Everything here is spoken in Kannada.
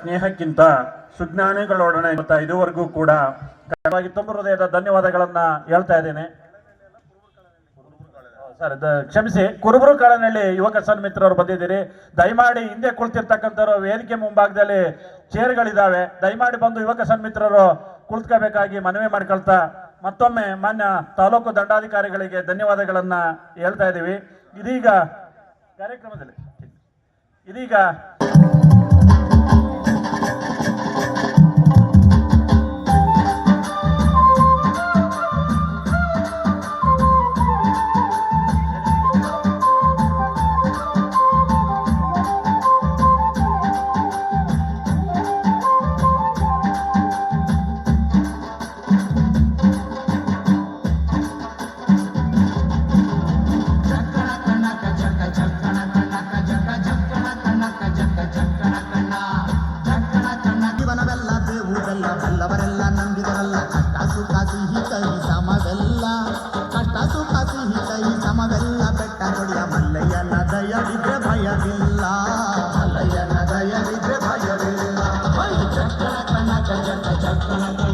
ಸ್ನೇಹಕ್ಕಿಂತ ಸುಜ್ಞಾನಿಗಳೊಡನೆ ಇದುವರೆಗೂ ಕೂಡ ತುಂಬ ಹೃದಯದ ಧನ್ಯವಾದಗಳನ್ನ ಹೇಳ್ತಾ ಇದ್ದೇನೆ. ಸರ್ ಕ್ಷಮಿಸಿ, ಕುರುಬರು ಕಾಳನಹಳ್ಳಿ ಯುವಕ ಸನ್ಮಿತ್ರರು ಬಂದಿದ್ದೀರಿ. ದಯಮಾಡಿ ಹಿಂದೆ ಕುಳಿತಿರ್ತಕ್ಕಂಥವ್ರು ವೇದಿಕೆ ಮುಂಭಾಗದಲ್ಲಿ ಚೇರ್ಗಳಿದ್ದಾವೆ ದಯಮಾಡಿ ಬಂದು ಯುವಕ ಸನ್ಮಿತ್ರರು ಕುಳಿತ್ಕೋಬೇಕಾಗಿ ಮನವಿ ಮಾಡ್ಕೊಳ್ತಾ ಮತ್ತೊಮ್ಮೆ ಮಾನ್ಯ ತಾಲೂಕು ದಂಡಾಧಿಕಾರಿಗಳಿಗೆ ಧನ್ಯವಾದಗಳನ್ನ ಹೇಳ್ತಾ ಇದ್ದೀವಿ. ಇದೀಗ ಕಾರ್ಯಕ್ರಮದಲ್ಲಿ, ಇದೀಗ Música ಭಯವಿದ್ರೆ ಭಯವಿಲ್ಲ ಅಲಯನ ದಯವಿದ್ರೆ ಭಯವಿಲ್ಲ ಚಕ್ರ ಕಣ ಚಕ್ರ ಚಕ್ರ